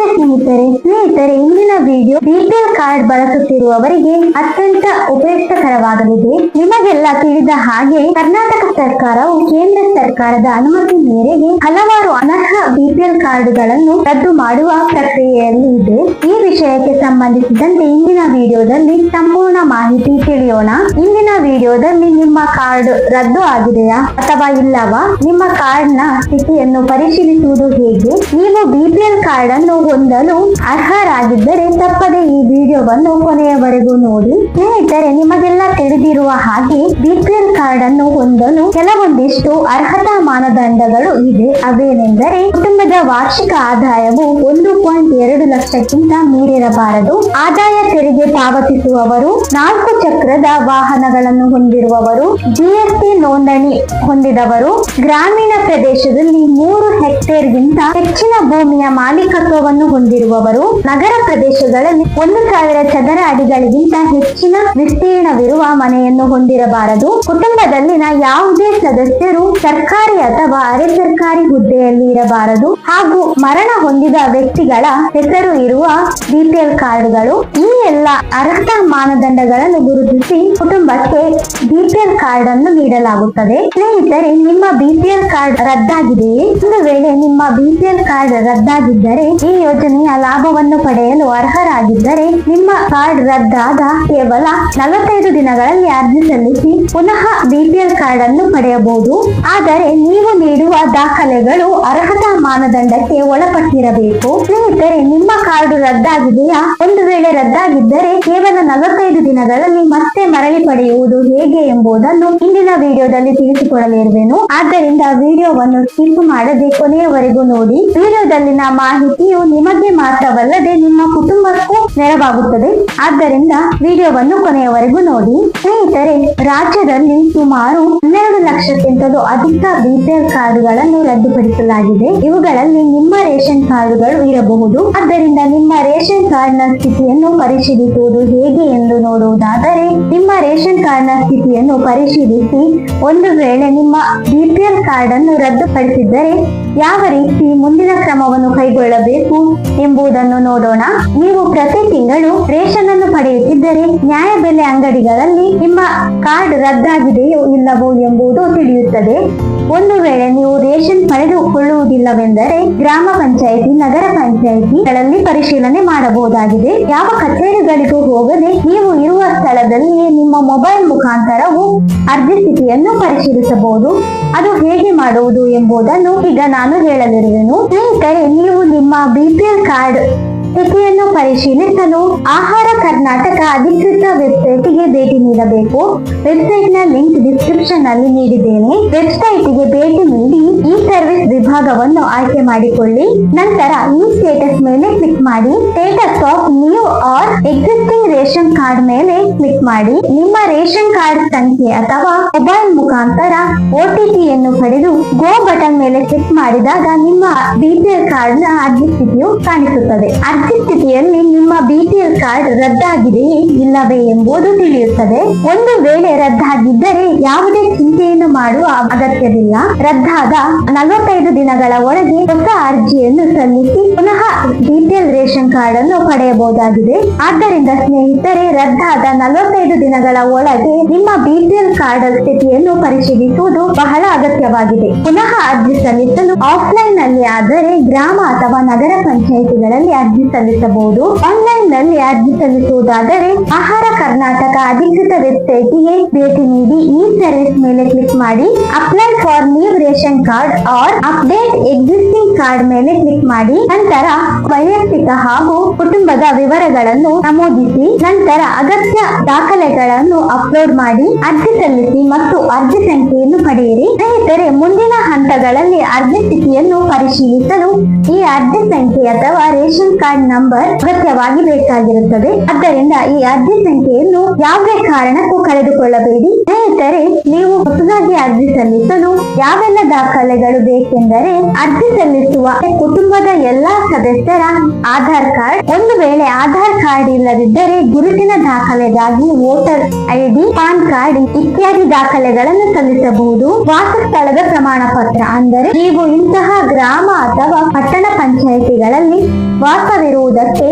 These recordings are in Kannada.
ನಮಸ್ತೆ ಸ್ನೇಹಿತರೆ ಸ್ನೇಹಿತರೆ, ಇಂದಿನ ವಿಡಿಯೋ ಬಿಪಿಎಲ್ ಕಾರ್ಡ್ ಬಳಸುತ್ತಿರುವವರಿಗೆ ಅತ್ಯಂತ ಉಪಯುಕ್ತಕರವಾಗಲಿದೆ. ನಿಮಗೆಲ್ಲ ತಿಳಿದ ಹಾಗೆ ಕರ್ನಾಟಕ ಸರ್ಕಾರವು ಕೇಂದ್ರ ಸರ್ಕಾರದ ಅನುಮತಿ ಮೇರೆಗೆ ಹಲವಾರು ಅನರ್ಹ ಬಿಪಿಎಲ್ ಕಾರ್ಡ್ಗಳನ್ನು ರದ್ದು ಮಾಡುವ ಪ್ರಕ್ರಿಯೆಯಲ್ಲಿ ಇದೆ. ಈ ವಿಷಯಕ್ಕೆ ಸಂಬಂಧಿಸಿದಂತೆ ಇಂದಿನ ವಿಡಿಯೋದಲ್ಲಿ ಸಂಪೂರ್ಣ ಮಾಹಿತಿ ತಿಳಿಯೋಣ. ಇಂದಿನ ವಿಡಿಯೋದಲ್ಲಿ ನಿಮ್ಮ ಕಾರ್ಡ್ ರದ್ದು ಆಗಿದೆಯಾ ಅಥವಾ ಇಲ್ಲವಾ? ನಿಮ್ಮ ಕಾರ್ಡ್ನ ಸ್ಥಿತಿಯನ್ನು ಪರಿಶೀಲಿಸುವುದು ಹೇಗೆ? ನೀವು ಬಿಪಿಎಲ್ ಕಾರ್ಡ್ ಅನ್ನು ಹೊಂದಲು ಅರ್ಹರಾಗಿದ್ದರೆ ತಪ್ಪದೆ ಈ ವಿಡಿಯೋವನ್ನು ಕೊನೆಯವರೆಗೂ ನೋಡಿ. ಸ್ನೇಹಿತರೆ, ನಿಮಗೆಲ್ಲ ತಿಳಿದಿರುವ ಹಾಗೆ ಬಿಪಿಎಲ್ ಕಾರ್ಡ್ ಅನ್ನು ಹೊಂದಲು ಕೆಲವೊಂದಿಷ್ಟು ಅರ್ಹತಾ ಮಾನದಂಡಗಳು ಇದೆ. ಅವೇನೆಂದರೆ ಕುಟುಂಬದ ವಾರ್ಷಿಕ ಆದಾಯವು ಒಂದು ಪಾಯಿಂಟ್ ಎರಡು ಲಕ್ಷಕ್ಕಿಂತ ಮೀರಿರಬಾರದು. ಆದಾಯ ತೆರಿಗೆ ಪಾವತಿಸುವವರು, ನಾಲ್ಕು ಚಕ್ರದ ವಾಹನಗಳನ್ನು ಹೊಂದಿರುವವರು, ಜಿಎಸ್ಟಿ ನೋಂದಣಿ ಹೊಂದಿದವರು. ಗ್ರಾಮೀಣ ಪ್ರದೇಶದಲ್ಲಿ ಮೂರು ಹೆಕ್ಟೇರ್ಗಿಂತ ಹೆಚ್ಚಿನ ಭೂಮಿಯ ಮಾಲೀಕತ್ವವನ್ನು ಹೊಂದಿರುವವರು ನಗರ ಪ್ರದೇಶಗಳಲ್ಲಿ ಒಂದು ಸಾವಿರ ಚದರ ಅಡಿಗಳಿಗಿಂತ ಹೆಚ್ಚಿನ ವಿಸ್ತೀರ್ಣವಿರುವ ಮನೆಯನ್ನು ಹೊಂದಿರಬಾರದು. ಕುಟುಂಬದಲ್ಲಿನ ಯಾವುದೇ ಸದಸ್ಯರು ಸರ್ಕಾರಿ ಅಥವಾ ಅರೆ ಸರ್ಕಾರಿ ಹುದ್ದೆಯಲ್ಲಿ ಇರಬಾರದು ಹಾಗೂ ಮರಣ ಹೊಂದಿದ ವ್ಯಕ್ತಿಗಳ ಹೆಸರು ಇರುವ ಬಿಪಿಎಲ್ ಕಾರ್ಡ್ಗಳು ಈ ಎಲ್ಲ ಅರ್ಹತಾ ಮಾನದಂಡಗಳನ್ನು ಗುರುತಿಸಿ ಕುಟುಂಬಕ್ಕೆ ಬಿಪಿಎಲ್ ಕಾರ್ಡ್ ಅನ್ನು ನೀಡಲಾಗುತ್ತದೆ. ಸ್ನೇಹಿತರೆ, ನಿಮ್ಮ ಬಿಪಿಎಲ್ ಕಾರ್ಡ್ ರದ್ದಾಗಿದೆಯೇ? ಒಂದು ವೇಳೆ ನಿಮ್ಮ ಬಿಪಿಎಲ್ ಕಾರ್ಡ್ ರದ್ದಾಗಿದ್ದರೆ, ಈ ಯೋಜನೆಯ ಲಾಭವನ್ನು ಪಡೆಯಲು ಅರ್ಹರಾಗಿದ್ದರೆ, ನಿಮ್ಮ ಕಾರ್ಡ್ ರದ್ದಾದ ಕೇವಲ ನಲವತ್ತೈದು ದಿನಗಳಲ್ಲಿ ಅರ್ಜಿ ಸಲ್ಲಿಸಿ ಪುನಃ ಬಿಪಿಎಲ್ ಕಾರ್ಡ್ ಅನ್ನು ಪಡೆಯಬಹುದು. ಆದರೆ ನೀವು ನೀಡುವ ದಾಖಲೆಗಳು ಅರ್ಹತಾ ಮಾನದಂಡಕ್ಕೆ ಒಳಪಟ್ಟಿರಬೇಕು. ಸ್ನೇಹಿತರೆ ನಿಮ್ಮ ಕಾರ್ಡ್ ರದ್ದಾಗಿದೆಯಾ? ವೇಳೆ ರದ್ದಾಗಿದ್ದರೆ ಕೇವಲ ನಲವತ್ತೈದು ದಿನಗಳಲ್ಲಿ ಮತ್ತೆ ಮರಳಿ ಪಡೆಯುವುದು ಹೇಗೆ ಎಂಬುದನ್ನು ಇಂದಿನ ವಿಡಿಯೋದಲ್ಲಿ ತಿಳಿಸಿಕೊಡಲಿರುವೆನು ಆದ್ದರಿಂದ ವಿಡಿಯೋವನ್ನು ಸ್ಕಿಪ್ ಮಾಡದೆ ಕೊನೆಯವರೆಗೂ ನೋಡಿ. ವಿಡಿಯೋದಲ್ಲಿನ ಮಾಹಿತಿಯು ನಿಮಗೆ ಮಾತ್ರವಲ್ಲದೆ ನಿಮ್ಮ ಕುಟುಂಬಕ್ಕೂ ನೆರವಾಗುತ್ತದೆ. ಆದ್ದರಿಂದ ವಿಡಿಯೋವನ್ನು ಕೊನೆಯವರೆಗೂ ನೋಡಿ. ಸ್ನೇಹಿತರೆ, ರಾಜ್ಯದಲ್ಲಿ ಸುಮಾರು ಹನ್ನೆರಡು ಲಕ್ಷಕ್ಕಿಂತಲೂ ಅಧಿಕ ಬಿಪಿಎಲ್ ಕಾರ್ಡ್ಗಳನ್ನು ರದ್ದುಪಡಿಸಲಾಗಿದೆ. ಇವುಗಳಲ್ಲಿ ನಿಮ್ಮ ರೇಷನ್ ಕಾರ್ಡ್ಗಳು ಇರಬಹುದು. ಆದ್ದರಿಂದ ನಿಮ್ಮ ರೇಷನ್ ಕಾರ್ಡ್ನ ಸ್ಥಿತಿಯನ್ನು ಪರಿಶೀಲಿಸುವುದು ಹೇಗೆ ಎಂದು ನೋಡುವುದಾದರೆ, ನಿಮ್ಮ ರೇಷನ್ ಕಾರ್ಡ್ನ ಸ್ಥಿತಿಯನ್ನು ಪರಿಶೀಲಿಸಿ. ಒಂದು ವೇಳೆ ನಿಮ್ಮ ಬಿಪಿಎಲ್ ಕಾರ್ಡ್ ಅನ್ನು ರದ್ದುಪಡಿಸಿದ್ದರೆ ಯಾವ ರೀತಿ ಮುಂದಿನ ಕ್ರಮವನ್ನು ಕೈಗೊಳ್ಳಬೇಕು ಎಂಬುದನ್ನು ನೋಡೋಣ. ನೀವು ಪ್ರತಿ ತಿಂಗಳು ರೇಷನ್ ಅನ್ನು ಪಡೆಯುತ್ತಿದ್ದರೆ ನ್ಯಾಯಬೆಲೆ ಅಂಗಡಿಗಳಲ್ಲಿ ನಿಮ್ಮ ಕಾರ್ಡ್ ರದ್ದಾಗಿದೆಯೋ ಇಲ್ಲವೋ ಎಂಬುದು ತಿಳಿಯುತ್ತದೆ. ಒಂದು ವೇಳೆ ನೀವು ರೇಷನ್ ಪಡೆದುಕೊಳ್ಳುವುದಿಲ್ಲವೆಂದರೆ ಗ್ರಾಮ ಪಂಚಾಯಿತಿ, ನಗರ ಪಂಚಾಯಿತಿಗಳಲ್ಲಿ ಪರಿಶೀಲನೆ ಮಾಡಬಹುದಾಗಿದೆ. ಯಾವ ಕಚೇರಿಗಳಿಗೂ ಹೋಗದೆ ನೀವು ಇರುವ ಸ್ಥಳದಲ್ಲಿಯೇ ನಿಮ್ಮ ಮೊಬೈಲ್ ಮುಖಾಂತರವು ಅರ್ಜಿ ಸ್ಥಿತಿಯನ್ನು ಪರಿಶೀಲಿಸಬಹುದು. ಅದು ಹೇಗೆ ಮಾಡುವುದು ಎಂಬುದನ್ನು ಈಗ ನಾನು ಹೇಳಲಿರುವೆನು. ಸ್ನೇಹಿತರೆ, ನೀವು ನಿಮ್ಮ ಬಿಪಿಎಲ್ ಕಾರ್ಡ್ ಸ್ಥಿತಿಯನ್ನು ಪರಿಶೀಲಿಸಲು ಆಹಾರ ಕರ್ನಾಟಕ ಅಧಿಕೃತ ವೆಬ್ಸೈಟ್ಗೆ ಭೇಟಿ ನೀಡಬೇಕು. ವೆಬ್ಸೈಟ್ನ ಲಿಂಕ್ ಡಿಸ್ಕ್ರಿಪ್ಷನ್ನಲ್ಲಿ ನೀಡಿದ್ದೇನೆ. ವೆಬ್ಸೈಟ್ಗೆ ಭೇಟಿ ನೀಡಿ ಈ ಸರ್ವಿಸ್ ವಿಭಾಗವನ್ನು ಆಯ್ಕೆ ಮಾಡಿಕೊಳ್ಳಿ. ನಂತರ ಈ ಸ್ಟೇಟಸ್ ಮೇಲೆ ಕ್ಲಿಕ್ ಮಾಡಿ status of new or existing ration card ಮೇಲೆ ಕ್ಲಿಕ್ ಮಾಡಿ ನಿಮ್ಮ ರೇಷನ್ ಕಾರ್ಡ್ ಸಂಖ್ಯೆ ಅಥವಾ ಮೊಬೈಲ್ ಮುಖಾಂತರ ಒಟಿಪಿಯನ್ನು ಪಡೆದು ಗೋ ಬಟನ್ ಮೇಲೆ ಕ್ಲಿಕ್ ಮಾಡಿದಾಗ ನಿಮ್ಮ ಬಿಪಿಎಲ್ ಕಾರ್ಡ್ನ ಅರ್ಜಿ ಸ್ಥಿತಿಯು ಕಾಣಿಸುತ್ತದೆ. ಅರ್ಜಿ ಸ್ಥಿತಿಯಲ್ಲಿ ನಿಮ್ಮ ಬಿಪಿಎಲ್ ಕಾರ್ಡ್ ರದ್ದಾಗಿದೆಯೇ ಇಲ್ಲವೇ ಎಂಬುದು ತಿಳಿಯುತ್ತದೆ. ಒಂದು ವೇಳೆ ರದ್ದಾಗಿದ್ದರೆ ಯಾವುದೇ ಚಿಂತೆಯನ್ನು ಮಾಡುವ ಅಗತ್ಯವಿಲ್ಲ. ರದ್ದಾದ ನಲವತ್ತೈದು ದಿನಗಳ ಒಳಗೆ ಹೊಸ ಅರ್ಜಿಯನ್ನು ಸಲ್ಲಿಸಿ ಪುನಃ ಬಿಪಿಎಲ್ ರೇಷನ್ ಕಾರ್ಡ್ ಅನ್ನು ಪಡೆಯಬಹುದಾಗಿದೆ. ಆದ್ದರಿಂದ ಸ್ನೇಹಿತರೆ ರದ್ದಾದ ನಲವತ್ತೈದು ದಿನಗಳ ಒಳಗೆ ನಿಮ್ಮ ಬಿಪಿಎಲ್ ಕಾರ್ಡ್ ಸ್ಥಿತಿಯನ್ನು ಪರಿಶೀಲಿಸುವುದು ಬಹಳ ಅಗತ್ಯವಾಗಿದೆ. ಪುನಃ ಅರ್ಜಿ ಸಲ್ಲಿಸಲು ಆಫ್ಲೈನ್ನಲ್ಲಿ ಆದರೆ ಗ್ರಾಮ ಅಥವಾ ನಗರ ಪಂಚಾಯಿತಿಗಳಲ್ಲಿ ಅರ್ಜಿ ಸಲ್ಲಿಸಬಹುದು. ಆನ್ಲೈನ್ನಲ್ಲಿ ಅರ್ಜಿ ಸಲ್ಲಿಸುವುದಾದರೆ ಆಹಾರ ಕರ್ನಾಟಕ ಅಧಿಕೃತ ವೆಬ್ಸೈಟ್ಗೆ ಭೇಟಿ ನೀಡಿ ಈ ಸರ್ವಿಸ್ ಮೇಲೆ ಕ್ಲಿಕ್ ಮಾಡಿ apply for new ration card or update existing card ಮೇಲೆ ಕ್ಲಿಕ್ ಮಾಡಿ ನಂತರ ವೈಯಕ್ತಿಕ ಹಾಗೂ ಕುಟುಂಬದ ವಿವರಗಳನ್ನು ನಮೂದಿಸಿ ನಂತರ ಅಗತ್ಯ ದಾಖಲೆಗಳನ್ನು ಅಪ್ಲೋಡ್ ಮಾಡಿ ಅರ್ಜಿ ಸಲ್ಲಿಸಿ ಮತ್ತು ಅರ್ಜಿ ಸಂಖ್ಯೆಯನ್ನು ಪಡೆಯಿರಿ. ಸ್ನೇಹಿತರೆ, ಮುಂದಿನ ಹಂತಗಳಲ್ಲಿ ಅರ್ಜಿ ಸ್ಥಿತಿಯನ್ನು ಪರಿಶೀಲಿಸಲು ಈ ಅರ್ಜಿ ಸಂಖ್ಯೆ ಅಥವಾ ರೇಷನ್ ಕಾರ್ಡ್ ನಂಬರ್ ಅಗತ್ಯವಾಗಿ ಬೇಕಾಗಿರುತ್ತದೆ. ಆದ್ದರಿಂದ ಈ ಅರ್ಜಿ ಸಂಖ್ಯೆಯನ್ನು ಯಾವುದೇ ಕಾರಣಕ್ಕೂ ಕಳೆದುಕೊಳ್ಳಬೇಡಿ. ಸ್ನೇಹಿತರೆ, ನೀವು ಹೊಸದಾಗಿ ಅರ್ಜಿ ಸಲ್ಲಿಸಲು ಯಾವೆಲ್ಲ ದಾಖಲೆಗಳು ಬೇಕೆಂದರೆ ಅರ್ಜಿ ಸಲ್ಲಿಸುವ ಕುಟುಂಬದ ಎಲ್ಲಾ ಸದಸ್ಯರ ಆಧಾರ್ ಆಧಾರ್ ಕಾರ್ಡ್, ಒಂದು ವೇಳೆ ಆಧಾರ್ ಕಾರ್ಡ್ ಇಲ್ಲದಿದ್ದರೆ ಗುರುತಿನ ದಾಖಲೆಗಾಗಿ ವೋಟರ್ ಐಡಿ, ಪಾನ್ ಕಾರ್ಡ್ ಇತ್ಯಾದಿ ದಾಖಲೆಗಳನ್ನು ಸಲ್ಲಿಸಬಹುದು. ವಾಸಸ್ಥಳದ ಪ್ರಮಾಣ ಪತ್ರ ಅಂದರೆ ನೀವು ಇಂತಹ ಗ್ರಾಮ ಅಥವಾ ಪಟ್ಟಣ ಪಂಚಾಯಿತಿಗಳಲ್ಲಿ ವಾಸವಿರುವುದಕ್ಕೆ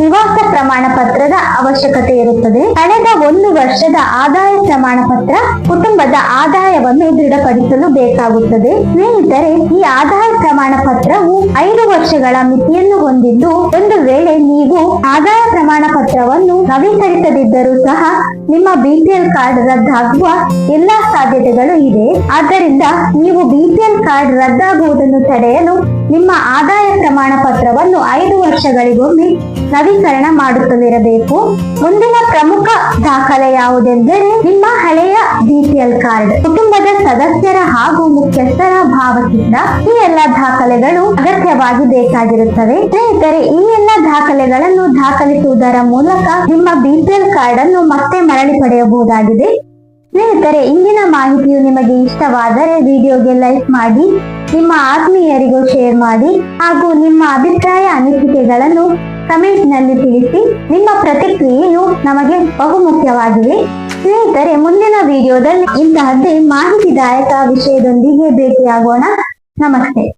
ನಿವಾಸ ಪ್ರಮಾಣ ಪತ್ರದ ಅವಶ್ಯಕತೆ ಇರುತ್ತದೆ. ಕಳೆದ ಒಂದು ವರ್ಷದ ಆದಾಯ ಪ್ರಮಾಣ ಪತ್ರ ಕುಟುಂಬದ ಆದಾಯವನ್ನು ದೃಢಪಡಿಸಲು ಬೇಕಾಗುತ್ತದೆ. ಸ್ನೇಹಿತರೆ, ಈ ಆದಾಯ ಪ್ರಮಾಣ ಪತ್ರವು ಐದು ವರ್ಷಗಳ ಮಿತಿಯನ್ನು ಹೊಂದಿದ್ದು, ಒಂದು ವೇಳೆ ನೀವು ಆದಾಯ ಪ್ರಮಾಣ ಪತ್ರವನ್ನು ನವೀಕರಿಸದಿದ್ದರೂ ಸಹ ನಿಮ್ಮ ಬಿಪಿಎಲ್ ಕಾರ್ಡ್ ರದ್ದಾಗುವ ಎಲ್ಲಾ ಸಾಧ್ಯತೆಗಳು ಇದೆ. ಆದ್ದರಿಂದ ನೀವು ಬಿಪಿಎಲ್ ಕಾರ್ಡ್ ರದ್ದಾಗುವುದನ್ನು ತಡೆಯಲು ನಿಮ್ಮ ಆದಾಯ ಪ್ರಮಾಣ ಪತ್ರವನ್ನು ಐದು ವರ್ಷಗಳಿಗೊಮ್ಮೆ ನವೀಕರಣ ಮಾಡುತ್ತಲಿರಬೇಕು. ಮುಂದಿನ ಪ್ರಮುಖ ದಾಖಲೆ ಯಾವುದೆಂದರೆ ನಿಮ್ಮ ಹಳೆಯ ಬಿಪಿಎಲ್ ಕಾರ್ಡ್. ಕುಟುಂಬದ ಸದಸ್ಯರ ಹಾಗೂ ಮುಖ್ಯಸ್ಥರ ಭಾವಚಿತ್ರ. ಈ ಎಲ್ಲ ದಾಖಲೆಗಳು ಅಗತ್ಯವಾಗಿ ಬೇಕಾಗಿರುತ್ತವೆ. ಸ್ನೇಹಿತರೆ, ಈ ಎಲ್ಲ ದಾಖಲೆಗಳನ್ನು ದಾಖಲಿಸುವುದರ ಮೂಲಕ ನಿಮ್ಮ ಬಿಪಿಎಲ್ ಕಾರ್ಡ್ ಅನ್ನು ಮತ್ತೆ ಮರಳಿ ಪಡೆಯಬಹುದಾಗಿದೆ. ಸ್ನೇಹಿತರೆ, ಇಂದಿನ ಮಾಹಿತಿಯು ನಿಮಗೆ ಇಷ್ಟವಾದರೆ ವಿಡಿಯೋಗೆ ಲೈಕ್ ಮಾಡಿ, ನಿಮ್ಮ ಆತ್ಮೀಯರಿಗೂ ಶೇರ್ ಮಾಡಿ, ಹಾಗೂ ನಿಮ್ಮ ಅಭಿಪ್ರಾಯ, ಅನಿಸಿಕೆಗಳನ್ನು ಕಮೆಂಟ್ನಲ್ಲಿ ತಿಳಿಸಿ. ನಿಮ್ಮ ಪ್ರತಿಕ್ರಿಯೆಯು ನಮಗೆ ಬಹುಮುಖ್ಯವಾಗಿದೆ. ಸ್ನೇಹಿತರೆ, ಮುಂದಿನ ವಿಡಿಯೋದಲ್ಲಿ ಇಂತಹದ್ದೇ ಮಾಹಿತಿದಾಯಕ ವಿಷಯದೊಂದಿಗೆ ಭೇಟಿಯಾಗೋಣ. ನಮಸ್ತೆ.